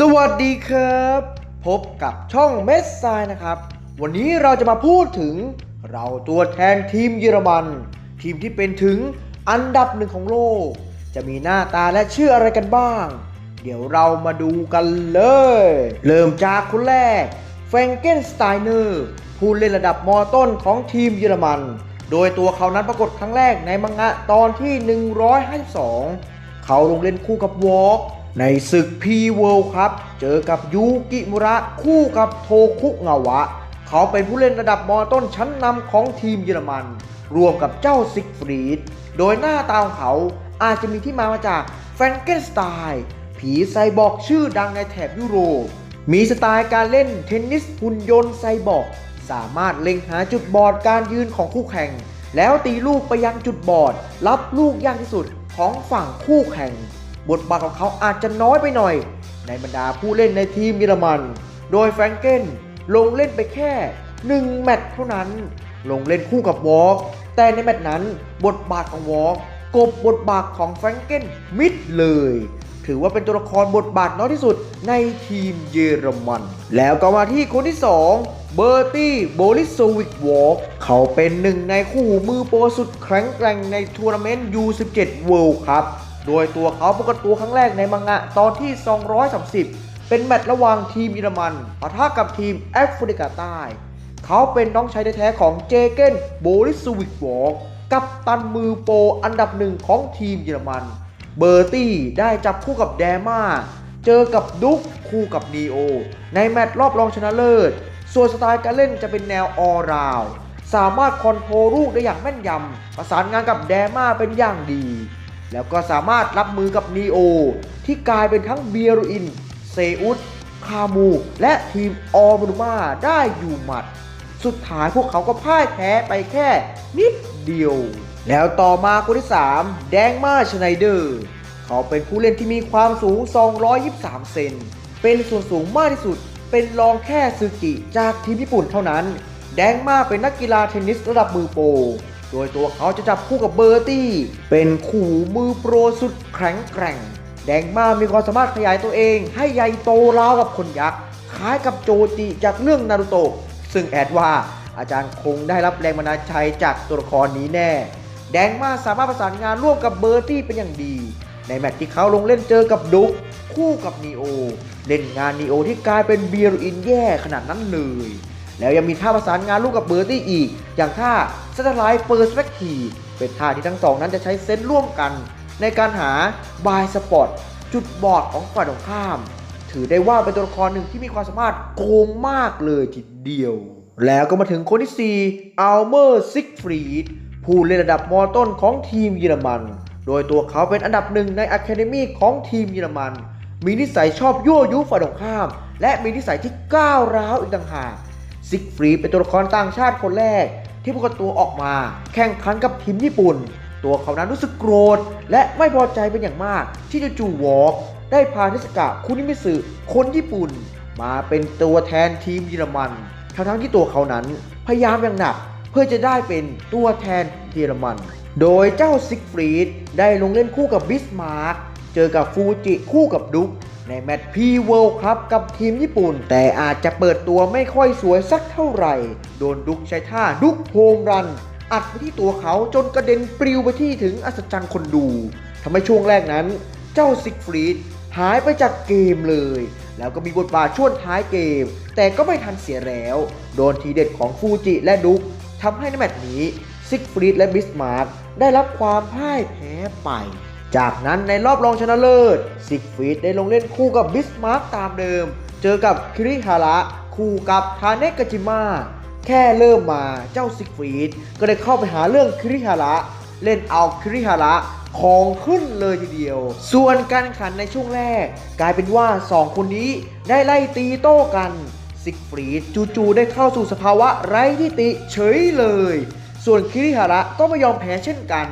สวัสดีครับ พบกับช่องเมสไซนะครับ วันนี้เราจะมาพูดถึงเราตัวแทนทีมเยอรมัน ทีมที่เป็นถึงอันดับหนึ่งของโลก จะมีหน้าตาและชื่ออะไรกันบ้าง เดี๋ยวเรามาดูกันเลย เริ่มจากคนแรกแฟรงเกนสไตเนอร์ผู้เล่นระดับมอต้นของทีมเยอรมัน โดยตัวเขานั้นปรากฏครั้งแรกในมังงะตอนที่ 152 เขาลงเล่นคู่กับวอล์ก ในศึกพีเวิลด์ครับ เจอกับยูกิมุระคู่กับโทคุเงาวะ เขาเป็นผู้เล่นระดับมอต้นชั้นนำของทีมเยอรมัน รวมกับเจ้าซิกฟรีด โดยหน้าตาของเขาอาจจะมีที่มามาจากแฟรงเกนสไตน์ผีไซบอร์กชื่อดังในแถบยุโรป มีสไตล์การเล่นเทนนิสหุ่นยนต์ไซบอร์กสามารถเล็งหาจุดบอดการยืนของคู่แข่ง แล้วตีลูกไปยังจุดบอด รับลูกยากที่สุดของฝั่งคู่แข่ง บทบาทของเขาอาจจะน้อยไปหน่อย ในบรรดาผู้เล่นในทีมเยอรมัน โดยแฟรงเกนลงเล่นไปแค่ 1 แมตช์เท่านั้น ลงเล่นคู่กับวอล์กแต่ในแมตช์นั้นบทบาทของวอล์กกบบทบาทของแฟรงเกนมิดเลย ถือว่าเป็นตัวละครบทบาทน้อยที่สุดในทีมเยอรมัน แล้วก็มาที่คนที่ 2 เบอร์ตี้โบลิสโซวิกวอล์กเขาเป็นหนึ่งในคู่มือโปรสุดแข็งแกร่งในทัวร์นาเมนต์ U17 World Cup โดยตัวเขาปรากฏตัวครั้งแรกในมังงะตอนที่ 230 เป็นแมตช์ระหว่างทีมเยอรมันปะทะกับทีมแอฟริกาใต้ เขาเป็นน้องชายแท้ๆของเจเกนโบลิสวิกวอลกกับตันมือโปอันดับหนึ่งของทีมเยอรมัน เบอร์ตี้ได้จับคู่กับแดม่าเจอกับดุ๊กคู่กับนีโอ ในแมตช์รอบรองชนะเลิศ ส่วนสไตล์การเล่นจะเป็นแนวออราวสามารถคอนโทรลลูกได้อย่างแม่นยำ ประสานงานกับแดม่าเป็นอย่างดี แล้วก็สามารถรับมือกับนีโอที่กลายเป็นทั้งเบียรุอิน เซอุสคามู และทีมออร์บูมาได้อยู่หมัด สุดท้ายพวกเขาก็พ่ายแพ้ไปแค่นิดเดียว แล้วต่อมาคนที่ 3 แดงมาชไนเดอร์ เขาเป็นผู้เล่นที่มีความสูง 223 เซน เป็นส่วนสูงมากที่สุด เป็นรองแค่ซึกิจากทีมญี่ปุ่นเท่านั้น แดงมาเป็นนักกีฬาเทนนิสระดับมือโปร โดยตัวเขาจะจับคู่กับเบอร์ตี้ เป็นขู่มือโปรสุดแข็งแกร่ง แดงมามีความสามารถขยายตัวเอง ให้ใหญ่โตราวกับคนยักษ์ คล้ายกับโจจิจากเรื่องนารูโตะ ซึ่งแอดว่าอาจารย์คงได้รับแรงบันดาลใจจากตัวละครนี้แน่ แดงมาสามารถประสานงานร่วมกับเบอร์ตี้เป็นอย่างดี ในแมตช์ที่เขาลงเล่นเจอกับดุ๊กคู่กับนีโอ เล่นงานนีโอที่กลายเป็นเบียรูอินแย่ขนาดนั้นเลย แล้วยังมีท่าประสานงานร่วมกับเบอร์ตี้อีก อย่างท่าสตาร์ไลท์เปอร์สเปกทีเป็นท่าที่ทั้งสองนั้นจะใช้เซนส์ร่วมกัน ในการหาบายสปอตจุดบอดของฝ่ายตรงข้าม ถือได้ว่าเป็นตัวละครหนึ่งที่มีความสามารถโกงมากเลยทีเดียว แล้วก็มาถึงคนที่ 4 อัลเมอร์ซิกฟรีดผู้เล่นระดับมอต้นของทีมเยอรมัน โดยตัวเขาเป็นอันดับหนึ่งในอะคาเดมีของทีมเยอรมัน มีนิสัยชอบยั่วยุฝ่ายตรงข้าม และมีนิสัยที่ก้าวร้าวอีกต่างหาก ซิกฟรีเป็นตัวละครต่างชาติคนแรก ที่ปรากฏตัวออกมา แข่งขันกับทีมญี่ปุ่น ตัวเขานั้นรู้สึกโกรธ และไม่พอใจเป็นอย่างมาก ที่จู่ๆวอล์กได้พาเทสกะคุนิมิสึคนญี่ปุ่น มาเป็นตัวแทนทีมเยอรมันทั้งๆที่ตัวเขานั้นพยายามอย่างหนัก เพื่อจะได้เป็นตัวแทนเยอรมัน โดยเจ้าซิกฟรีดได้ลงเล่นคู่กับบิสมาร์กเจอกับฟูจิคู่กับดุ๊ก ในแมตช์พีเวิลด์ครับกับทีมญี่ปุ่น แต่อาจจะเปิดตัวไม่ค่อยสวยสักเท่าไหร่ โดนดุ๊กใช้ท่าดุ๊กโฮมรัน อัดไปที่ตัวเขาจนกระเด็นปลิวไปที่ถึงอัศจรรย์คนดูทำให้ช่วงแรกนั้น เจ้าซิกฟรีดหายไปจากเกมเลย แล้วก็มีบทบาทช่วงท้ายเกม แต่ก็ไม่ทันเสียแล้ว โดนทีเด็ดของฟูจิและดุ๊กทำให้ในแมตช์นี้ซิกฟรีดและบิสมาร์กได้รับความพ่ายแพ้ไป จากนั้นในรอบรองชนะเลิศซิกฟรีดได้ลงเล่นคู่กับบิสมาร์กตามเดิม เจอกับคิริฮาระคู่กับทาเนกจิมะแค่เริ่มมาเจ้าซิกฟรีดก็ได้เข้าไปหาเรื่องคิริฮาระเล่นเอาคิริฮาระของขึ้นเลยทีเดียว ส่วนการขันในช่วงแรก กลายเป็นว่า 2 คนนี้ได้ไล่ตีโต้กัน ซิกฟรีดจู่ๆได้เข้าสู่สภาวะไร้ที่ติเฉยเลย ส่วนคิริฮาระก็ไม่ยอมแพ้เช่นกัน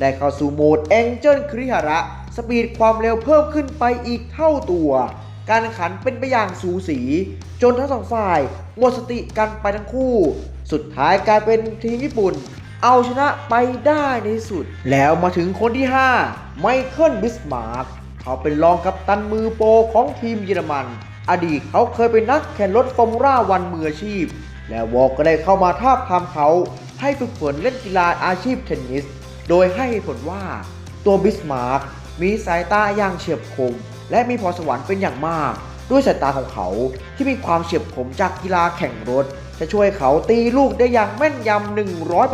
ได้เข้าสู่โหมดแองเจิลคริฮาระ สปีดความเร็วเพิ่มขึ้นไปอีกเท่าตัว การขันเป็นไปอย่างสูสี จนทั้งสองฝ่ายหมดสติกันไปทั้งคู่ สุดท้ายกลายเป็นทีมญี่ปุ่น เอาชนะไปได้ในที่สุด แล้วมาถึงคนที่ 5 ไมเคิลบิสมาร์กเขาเป็นรองกัปตันมือโปรของทีมเยอรมัน อดีตเขาเคยเป็นนักแข่งรถฟอร์มูล่าวันมืออาชีพ และวอลก็ได้เข้ามาท้าบทามเขาให้ฝึกฝนเล่นกีฬาอาชีพเทนนิส โดยให้ผลว่าตัวบิสมาร์กมีสายตาอย่างเฉียบคม และมีพรสวรรค์เป็นอย่างมาก ด้วยสายตาของเขาที่มีความเฉียบคมจากกีฬาแข่งรถ จะช่วยเขาตีลูกได้อย่างแม่นยำ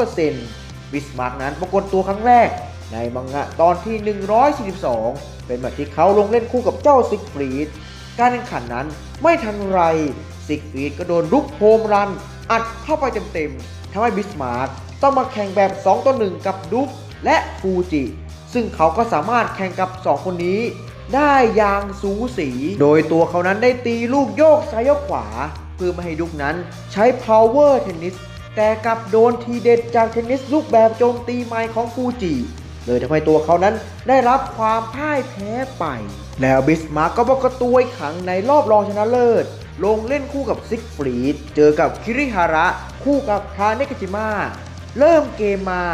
100%บิสมาร์กนั้นปรากฏตัวครั้งแรก ในมังงะตอนที่ 142 เป็นแมตช์ที่เขาลงเล่นคู่กับเจ้าซิกฟรีดการแข่งขันนั้นไม่ทันไรซิกฟรีดก็โดนลุกโฮมรัน อัดเข้าไปเต็มๆ ทำให้บิสมาร์กต้องมาแข่งแบบ 2 ต่อ 1 กับดุ๊กและฟูจิ ซึ่งเขาก็สามารถแข่งกับ 2 คนนี้ ได้อย่างสูสี โดยตัวเขานั้นได้ตีลูกโยกซ้ายโยกขวา เพื่อไม่ให้ดุ๊กนั้นใช้ power tennis แต่กลับโดนทีเด็ดจากเทนนิสลูกแบบโจมตีไม้ของฟูจิเลยทำให้ตัวเขานั้นได้รับความพ่ายแพ้ไป แล้วบิสมาร์กก็ปรากตัวอีกครั้งในรอบรองชนะเลิศ ลงเล่นคู่กับซิกฟรีด เจอกับคิริฮาระ คู่กับทาเนกจิมะเริ่มเกมมา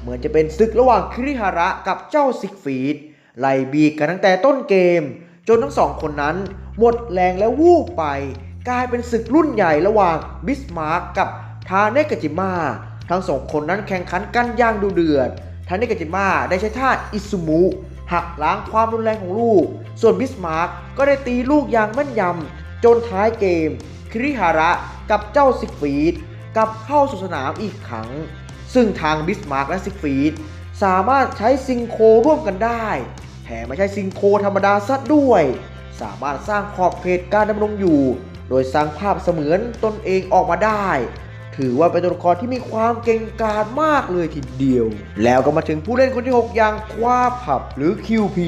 เหมือนจะเป็นศึกระหว่างคิริฮาระกับเจ้าซิกฟรีด ไล่บีกันตั้งแต่ต้นเกม จนทั้งสองคนนั้น หมดแรงและวูบไป กลายเป็นศึกรุ่นใหญ่ระหว่างบิสมาร์กกับทาเนกจิมะทั้งสองคนนั้นแข่งขันกันอย่างดูเดือดทาเนกจิมะได้ใช้ท่าอิซุมุหักล้างความรุนแรงของลูก ส่วนบิสมาร์กก็ได้ตีลูกอย่างแม่นยำ จนท้ายเกม คิริฮาระกับเจ้าซิกฟีดกลับเข้าสู่สนามอีกครั้ง ซึ่งทางบิสมาร์กและซิกฟีดสามารถใช้ซิงโครร่วมกันได้ แถมไม่ใช่ซิงโครธรรมดาซะด้วย สามารถสร้างขอบเขตการดำรงอยู่ โดยสร้างภาพเสมือนตนเองออกมาได้ ถือว่าเป็นตัวละครที่มีความเก่งกาจมากเลยทีเดียว แล้วก็มาถึงผู้เล่นคนที่ 6 อย่างคว้าผับหรือ QP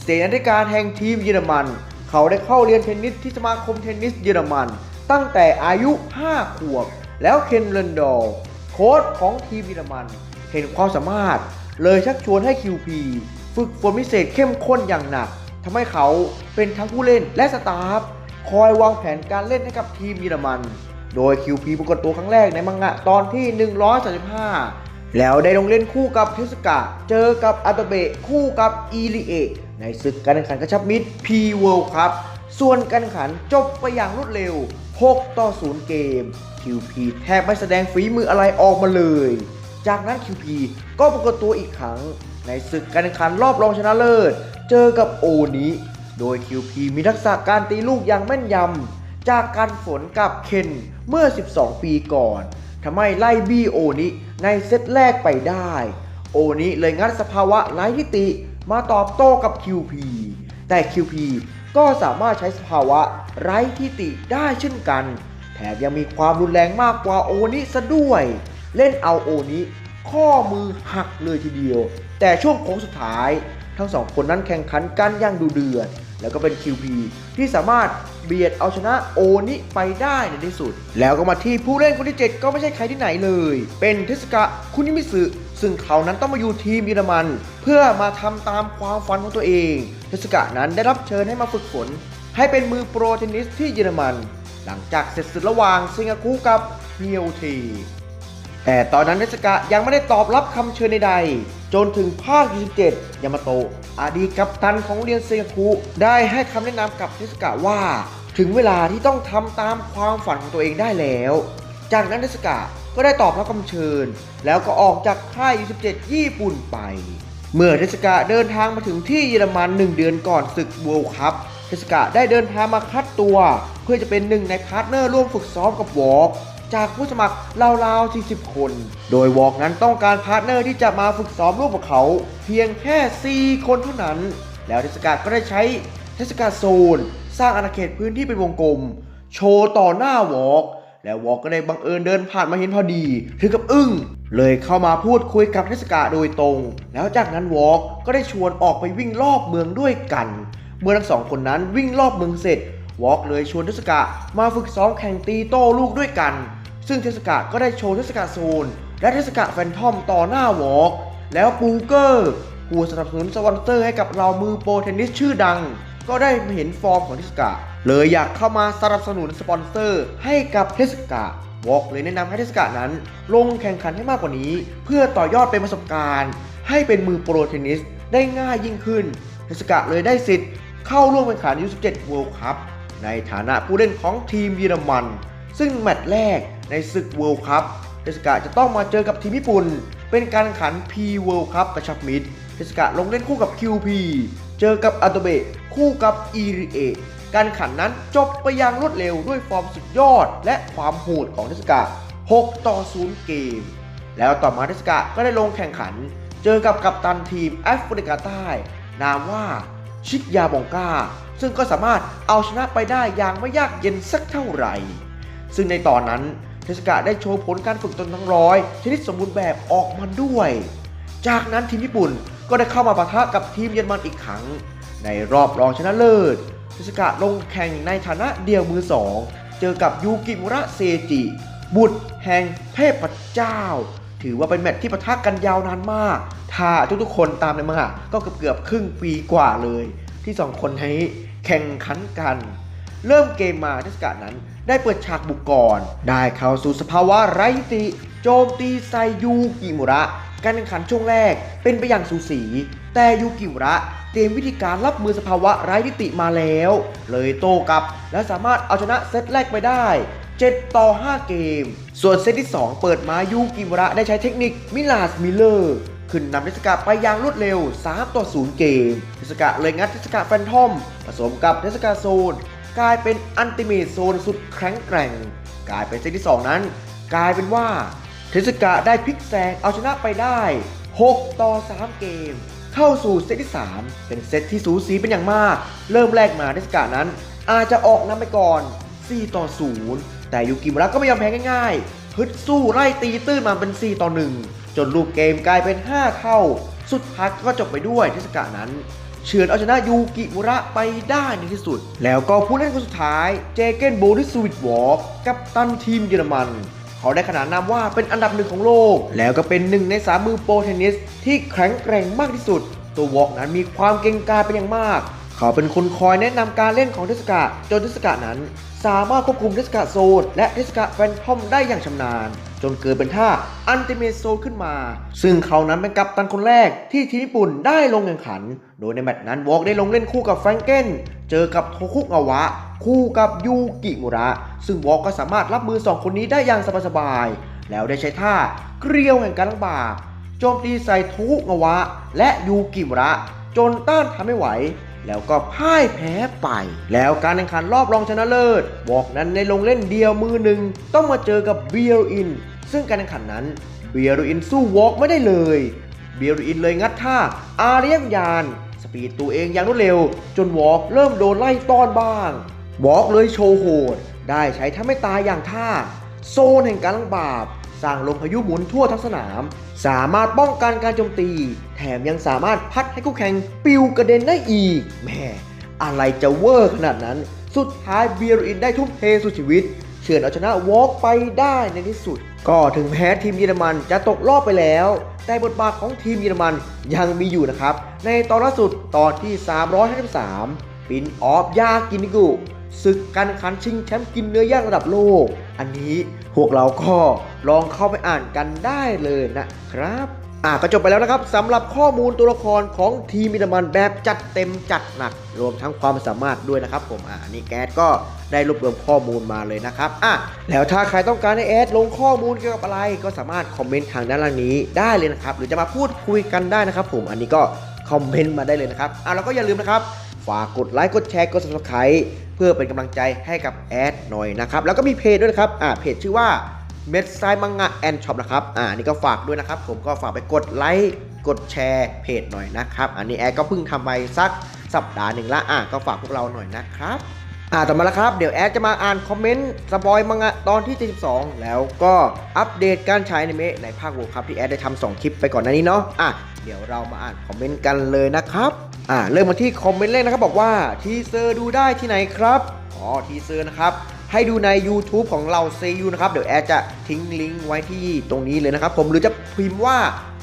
เสนาธิการแห่งทีมเยอรมัน เขาได้เข้าเรียนเทนนิสที่สมาคมเทนนิสเยอรมัน ตั้งแต่อายุ 5 ขวบ แล้วเคนเลนดอลโค้ชของทีมเยอรมัน เห็นความสามารถ เลยชักชวนให้ QP ฝึกฝนพิเศษเข้มข้นอย่างหนักทำให้เขาเป็นทั้งผู้เล่นและสตาฟคอยวางแผนการเล่นให้กับทีมเยอรมัน โดย QP ปรากฏตัวครั้งแรกในมังงะตอนที่ 135 แล้วได้ลงเล่นคู่กับเทสกะเจอกับอาตเบะคู่กับอีริเอะในศึกการแข่งขันกระชับมิตร P World Cup ส่วนการแข่งขันจบไปอย่างรวดเร็ว 6 ต่อ 0 เกม QP แทบไม่แสดงฝีมืออะไรออกมาเลย จากนั้น QP ก็ปรากฏตัวอีกครั้ง ในศึกการแข่งขันรอบรองชนะเลิศ เจอกับโอนิโดย QP มีทักษะการตีลูกอย่างแม่นยำจากการฝนกับเคนเมื่อ 12 ปีก่อน ทำให้ไล่บี้โอนิในเซตแรกไปได้ โอนิเลยงัดสภาวะไร้ทิติมาตอบโต้กับ QP แต่ QP ก็สามารถใช้สภาวะไร้ทิติได้เช่นกัน แถมยังมีความรุนแรงมากกว่าโอนิซะด้วย เล่นเอาโอนิข้อมือหักเลยทีเดียว แต่ช่วงโค้งสุดท้าย ทั้งสองคนนั้นแข่งขันกันอย่างดูเดือด แล้วก็เป็น QP ที่สามารถ เบียดเอาชนะโอนิไปได้ในที่สุด แล้วก็มาที่ผู้เล่นคนที่ 7 ก็ไม่ใช่ใครที่ไหนเลย เป็นเทสกะคุนิมิสึซึ่งเขานั้นต้องมาอยู่ทีมเยอรมัน เพื่อมาทำตามความฝันของตัวเอง เทสกะนั้นได้รับเชิญให้มาฝึกฝน ให้เป็นมือโปรเทนนิสที่เยอรมัน หลังจากเสร็จศึกระหว่างซิงาคุกับเฮียวทีแต่ตอนนั้นเทสกะยังไม่ได้ตอบรับคำเชิญใดๆจนถึงภาค 27 ยามาโตะอดีตกัปตันของเรียนเซงาคุได้ให้คำแนะนำกับเทสกะว่า ถึงเวลาที่ต้องทำตามความฝันของตัวเองได้แล้ว จากนั้นเทสกะก็ได้ตอบรับคำเชิญ แล้วก็ออกจากค่าย27ญี่ปุ่นไป เมื่อเทสกะเดินทางมาถึงที่เยอรมัน1เดือนก่อนศึก World Cup เทสกะได้เดินทางมาคัดตัว เพื่อจะเป็นหนึ่งในพาร์ทเนอร์ร่วมฝึกซ้อมกับวอล์กจากผู้สมัครราวๆ 40 คน โดยวอกนั้นต้องการพาร์ทเนอร์ที่จะมาฝึกซ้อมร่วมกับเขา เพียงแค่ 4 คนเท่านั้น แล้วเทศกาลก็ได้ใช้เทศกาลโซน สร้างอาณาเขตพื้นที่เป็นวงกลม โชว์ต่อหน้าวอกแล้ววอกก็ได้บังเอิญเดินผ่านมาเห็นพอดีถึงกับอึ้ง เลยเข้ามาพูดคุยกับเทศกาโดยตรง แล้วจากนั้นวอกก็ได้ชวนออกไปวิ่งรอบเมืองด้วยกัน เมื่อทั้งสองคนนั้นวิ่งรอบเมืองเสร็จวอกเลยชวนเทศกามาฝึกซ้อมแข่งตีโต้ลูกด้วยกัน ซึ่งเทศกาก็ได้โชว์เทศกาโซน และเทศกาแฟนทอมต่อหน้าวอล์กแล้วปูเกอร์ผู้สนับสนุนสปอนเซอร์ให้กับเรามือโปรเทนนิสชื่อดัง ก็ได้มาเห็นฟอร์มของเทศกาเลยอยากเข้ามาสนับสนุนสปอนเซอร์ ให้กับเทศกาวอกเลยแนะนำให้เทศกานั้น ลงแข่งขันให้มากกว่านี้ เพื่อต่อยอดเป็นประสบการณ์ ให้เป็นมือโปรเทนนิสได้ง่ายยิ่งขึ้น เทสกะเลยได้สิทธิ์เข้าร่วมแข่งขัน U17 World Cup ในฐานะผู้เล่นของทีมเยอรมัน ซึ่งแมตช์แรกในศึก World Cup เทสกะจะต้องมาเจอกับทีมญี่ปุ่น เป็นการแข่งขัน P World Cup กระชับมิตรเทสกะลงเล่นคู่กับ QP เจอกับอาโตเบะคู่กับอีริเอะการแข่งขันนั้นจบไปอย่างรวดเร็วด้วยฟอร์มสุดยอด และความโหดของเทสกะ6ต่อ 0 เกม แล้วต่อมาเทสกะก็ได้ลงแข่งขัน เจอกับกัปตันทีมแอฟริกาใต้ นามว่าชิกยาบองกา ซึ่งก็สามารถเอาชนะไปได้อย่างไม่ยากเย็นสักเท่าไหร่ ซึ่งในตอนนั้นเทสกะได้โชว์ผลการฝึกตนทั้งร้อยชนิดสมบูรณ์แบบออกมาด้วย จากนั้นทีมญี่ปุ่น ก็ได้เข้ามาปะทะกับทีมเยอรมันอีกครั้ง ในรอบรองชนะเลิศเทสกะลงแข่งในฐานะเดียวมือสองเจอกับยูกิมุระเซจิ บุตรแห่งเทพเจ้า ถือว่าเป็นแมตช์ที่ปะทะกันยาวนานมาก ถ้าทุกๆคนตามในมังงะก็เกือบเกือบครึ่งปีกว่าเลย ที่สองคนนี้แข่งขันกัน เริ่มเกมมาเทศกาลนั้น ได้เปิดฉากบุกก่อน ได้เข้าสู่สภาวะไร้ติ โจมตีไซยูกิมุระ การแข่งขันช่วงแรกเป็นไปอย่างสูสี แต่ยูกิมุระเตรียมวิธีการรับมือสภาวะไร้ทิติมาแล้ว เลยโต้กลับ และสามารถเอาชนะเซตแรกไปได้ 7 ต่อ 5 เกม ส่วนเซตที่ 2 เปิดมายูกิมระได้ใช้เทคนิคมิลาสมิลเลอร์ขึ้นนำเทศกาไปอย่างรวดเร็ว 3 ต่อ 0 เกม เทศกาเลยงัดเทศกาแฟนทอม ผสมกับเทศกาโซน กลายเป็นอันติเมทโซนสุดแข็งแกร่ง กลายเป็นเซตที่ 2 นั้น กลายเป็นว่า เทสกาได้พลิกแซงเอาชนะไปได้ 6 ต่อ 3 เกม เข้าสู่เซตที่ 3 เป็นเซตที่สูสีเป็นอย่างมาก เริ่มแรกมาเทสกานั้น อาจจะออกนำไปก่อน 4 ต่อ 0 แต่ยูกิมุระก็ไม่ยอมแพ้ง่ายๆฮึดสู้ไล่ตีตื้นมาเป็น 4 ต่อ 1 จนลูกเกมกลายเป็น 5 เท่า สุดท้ายก็จบไปด้วยเทศกานั้นเฉือนเอาชนะยูกิมุระไปได้ในที่สุด แล้วก็ผู้เล่นคนสุดท้าย เจเกนโบลิสวิตวอล์กกับตันทีมเยอรมัน เขาได้ขนานนามว่าเป็นอันดับหนึ่งของโลก แล้วก็เป็นหนึ่งในสามมือโปรเทนนิส ที่แข็งแกร่งมากที่สุด ตัววอล์กนั้นมีความเก่งกาจเป็นอย่างมาก เขาเป็นคนคอยแนะนำการเล่นของเทสกาจนเทสกานั้น สามารถควบคุมเทสกาโซนและเทสกาแฟนทอมได้อย่างชำนาญ จนเกิดเป็นท่าอันติเมโซขึ้นมา ซึ่งเขานั้นเป็นกัปตันคนแรกที่ทีมญี่ปุ่นได้ลงแข่งขัน โดยในแมตช์นั้นวอล์กได้ลงเล่นคู่กับแฟรงเกนเจอกับโทคุกอาวะ คู่กับยูกิมุระ ซึ่งวอล์กก็สามารถรับมือสองคนนี้ได้อย่างสบายๆแล้วได้ใช้ท่าเกลียวแห่งการลำบากโจมตีใส่โทคุกอาวะ และยูกิมุระ จนต้านทาไม่ไหว แล้วก็พ่ายแพ้ไป แล้วการแข่งขันรอบรองชนะเลิศบอกนั้นในลงเล่นเดียวมือหนึ่งต้องมาเจอกับเบียร์อิน ซึ่งการแข่งขันนั้นเบียร์อินสู้วอล์กไม่ได้เลยเบียร์อินเลยงัดท่าอาเรียมยาน สปีดตัวเองอย่างรวดเร็ว จนวอล์กเริ่มโดนไล่ต้อนบ้างวอล์กเลยโชว์โหด ได้ใช้ท่าไม่ตายอย่างท่า โซนแห่งการลังบาป สร้างลมพายุหมุนทั่วทั้งสนาม สามารถป้องกันการโจมตี แถมยังสามารถพัดให้คู่แข่งปิวกระเด็นได้อีกแหม่อะไรจะเวอร์ขนาดนั้น สุดท้ายเบียร์อินได้ทุ่มเทสุดชีวิต เฉือนเอาชนะวอล์กไปได้ในที่สุด ก็ถึงแม้ทีมเยอรมันจะตกรอบไปแล้ว แต่บทบาทของทีมเยอรมันยังมีอยู่นะครับ ในตอนล่าสุดตอนที่ 353 ปินออฟยากินิกุ ศึกการขันชิงแชมป์กินเนื้อย่างระดับโลก อันนี้พวกเราก็ลองเข้าไปอ่านกันได้เลยนะครับ อะก็จบไปแล้วนะครับสำหรับข้อมูลตัวละครของทีมเยอรมันแบบจัดเต็มจัดหนัก รวมทั้งความสามารถด้วยนะครับ ผมอะนนี้แก๊ก็ได้รวบรวมข้อมูลมาเลยนะครับอะแล้วถ้าใครต้องการให้แอดลงข้อมูลเกี่ยวกับอะไร ก็สามารถคอมเมนต์ทางด้านล่างนี้ได้เลยนะครับ หรือจะมาพูดคุยกันได้นะครับ ผมอันนี้ก็คอมเมนต์มาได้เลยนะครับอะแล้วก็อย่าลืมนะครับฝากกดไลค์กดแชร์กด subscribe เพื่อเป็นกำลังใจให้กับแอดหน่อยนะครับ แล้วก็มีเพจด้วยนะครับอ่าเพจชื่อว่าเม็ดไซมังงะแอนช็อปนะครับ อ่า นี่ก็ฝากด้วยนะครับ ผมก็ฝากไปกดไลค์ กดแชร์เพจหน่อยนะครับ อันนี้แอดก็เพิ่งทำไปสักสัปดาห์หนึ่งละ อ่าก็ฝากพวกเราหน่อยนะครับ อ่าต่อมาแล้วครับ เดี๋ยวแอดจะมาอ่านคอมเมนต์สปอยมังงะตอนที่ 72 แล้วก็อัปเดตการฉายอนิเมะในภาคโวครับที่แอดได้ทำสองคลิปไปก่อนหน้านี้เนาะอะเดี๋ยวเรามาอ่านคอมเมนต์กันเลยนะครับอ่าเริ่มมาที่คอมเมนต์แรกนะครับบอกว่าทีเซอร์ดูได้ที่ไหนครับอ๋อทีเซอร์นะครับให้ดูใน YouTube ของเราเซยูนะครับ เดี๋ยวแอดจะทิ้งลิงก์ไว้ที่ตรงนี้เลยนะครับ ผมหรือจะพิมพ์ว่า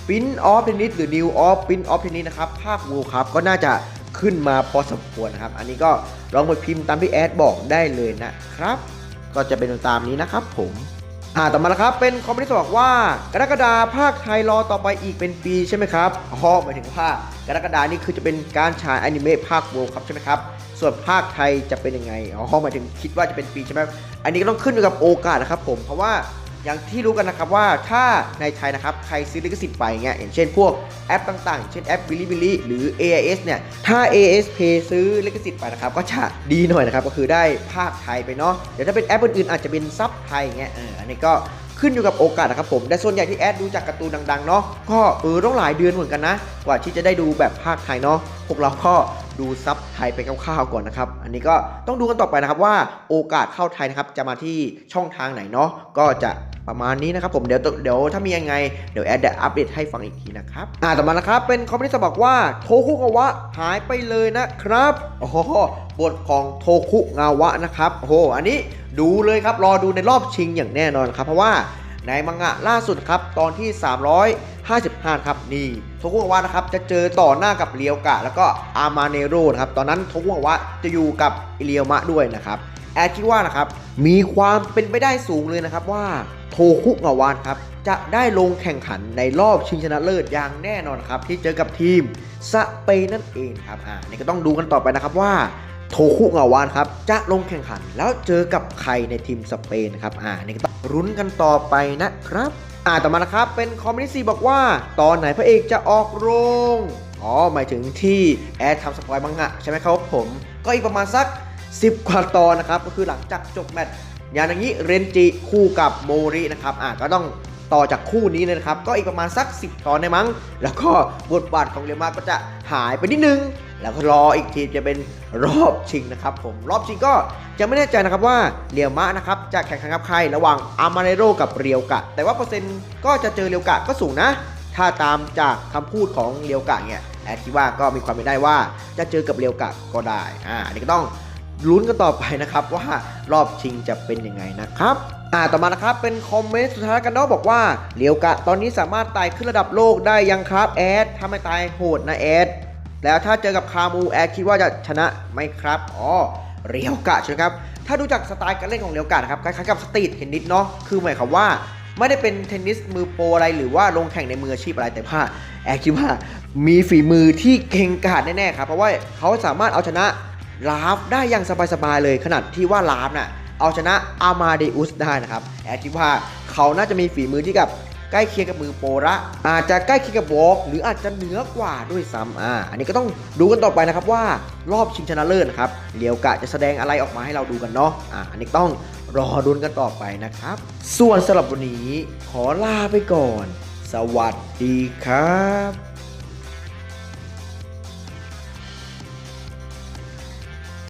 Pin of Tennis หรือ New of Pin of Tennis นะครับ ภาค World Cup ก็น่าจะ ขึ้นมาพอสมควรนะครับ อันนี้ก็ลองไปพิมพ์ตามที่แอดบอกได้เลยนะครับ ก็จะเป็นตามนี้นะครับผมอ่าต่อมานะครับ เป็นคอมเมนต์ที่บอกว่ากรกฎาภาคไทยรอต่อไปอีกเป็นปีใช่ไหมครับอ๋อหมายถึงว่ากรกฎานี่คือจะเป็นการฉายอนิเมะภาคเวิลด์ครับใช่ไหมครับ ส่วนภาคไทยจะเป็นยังไงอ๋อหมายถึงคิดว่าจะเป็นปีใช่ไหมอันนี้ก็ต้องขึ้นอยู่กับโอกาสนะครับผมเพราะว่า อย่างที่รู้กันนะครับว่าถ้าในไทยนะครับใครซื้อลิขสิทธิ์ไปเงี้ยอย่างเช่นพวกแอปต่างๆ เช่นแอป Bilibili หรือ AIS เนี่ยถ้า AIS Pay ซื้อลิขสิทธิ์ไปนะครับก็จะดีหน่อยนะครับก็คือได้ภาคไทยไปเนาะเดี๋ยวถ้าเป็นแอปอื่นๆอาจจะเป็นซับไทยเงี้ยเอออันนี้ก็ขึ้นอยู่กับโอกาสนะครับผม แต่ส่วนใหญ่ที่แอดดูจากการ์ตูนดังๆเนาะ ก็เออต้องหลายเดือนเหมือนกันนะ กว่าที่จะได้ดูแบบภาคไทยเนาะ พวกเราก็ดูซับไทยไปคร่าวๆก่อนนะครับ อันนี้ก็ต้องดูกันต่อไปนะครับว่าโอกาสเข้าไทยนะครับจะมาที่ช่องทางไหนเนาะ ก็จะ ประมาณนี้นะครับผมเดี๋ยวเดี๋ยวถ้ามียังไงเดี๋ยวแอดจะอัปเดตให้ฟังอีกทีนะครับอ่าต่อมานะครับเป็นคอมเมนต์ที่บอกว่าโทคุกาวะหายไปเลยนะครับโอ้โหบทของโทคุงาวะนะครับโอ้โหอันนี้ดูเลยครับรอดูในรอบชิงอย่างแน่นอนครับเพราะว่าในมังงะล่าสุดครับตอนที่ 355 ครับนี่โทคุงาวะนะครับจะเจอต่อหน้ากับเรียวกะ แล้วก็อามาเนโรนะครับตอนนั้นโทคุงาวะจะอยู่กับอิเลียวมะด้วยนะครับแอดคิดว่านะครับมีความเป็นไปได้สูงเลยนะครับว่า โทคุงาวะครับ จะได้ลงแข่งขันในรอบชิงชนะเลิศอย่างแน่นอนครับ ที่เจอกับทีมสเปนนั่นเองครับอ่านี่ก็ต้องดูกันต่อไปนะครับว่าโทคุงาวานครับจะลงแข่งขันแล้วเจอกับใครในทีมสเปนครับอ่านี่ก็ต้องรุ้นกันต่อไปนะครับอ่าต่อมานะครับเป็นคอมเมนต์ซีบอกว่า ตอนไหนพระเอกจะออกโรงอ๋อหมายถึงที่แอดทำสปอยมังงะใช่ไหมครับผม ก็อีกประมาณสัก 10กว่าตอนนะครับ ก็คือหลังจากจบแมตช์ ย่างนี้เรนจิคู่กับโมรินะครับอ่าก็ต้องต่อจากคู่นี้เลยนะครับ ก็อีกประมาณสัก 10 ตอนได้มั้ง แล้วก็บทบาทของเรียมาก็จะหายไปนิดนึง แล้วก็รออีกทีจะเป็นรอบชิงนะครับผมรอบชิงก็ยังไม่แน่ใจนะครับว่าเรียวมะนะครับจะแข่งขันกับใครระหว่างอามาเนโรกับเรียวกะ แต่ว่าเปอร์เซ็นต์ก็จะเจอเรียวกะก็สูงนะ ถ้าตามจากคำพูดของเรียวกะเนี่ยแอดคิดว่าก็มีความเป็นได้ว่าจะเจอกับเรียวกะก็ได้อ่าอันนี้ก็ต้อง ลุ้นกันต่อไปนะครับว่ารอบชิงจะเป็นยังไงนะครับอ่าต่อมานะครับเป็นคอมเมนต์สุดท้ายกันเนาะบอกว่าเรียวกะตอนนี้สามารถไต่ขึ้นระดับโลกได้ยังครับแอดถ้าไม่ตายโหดนะแอดแล้วถ้าเจอกับคามูแอดคิดว่าจะชนะไหมครับอ๋อเรียวกะใช่ไหมครับ ถ้าดูจากสไตล์การเล่นของเรียวกะนะครับคล้ายๆกับสตรีทเทนนิสเนาะ คือหมายความว่าไม่ได้เป็นเทนนิสมือโปรอะไรหรือว่าลงแข่งในมืออาชีพอะไรแต่ว่าแอดคิดว่ามีฝีมือที่เก่งกาจแน่ๆครับ เพราะว่าเขาสามารถเอาชนะ ลาฟได้อย่างสบายๆเลยขนาดที่ว่าลาฟน่ะเอาชนะอามาเดอุสได้นะครับแอดคิดว่าเขาน่าจะมีฝีมือที่กับใกล้เคียงกับมือโประอาจจะใกล้เคียงกับวอล์กหรืออาจจะเหนือกว่าด้วยซ้ำอ่าอันนี้ก็ต้องดูกันต่อไปนะครับว่ารอบชิงชนะเลิศครับเลียวกะจะแสดงอะไรออกมาให้เราดูกันเนาะอ่าอันนี้ต้องรอดูกันต่อไปนะครับ ส่วนสำหรับวันนี้ขอลาไปก่อน สวัสดีครับ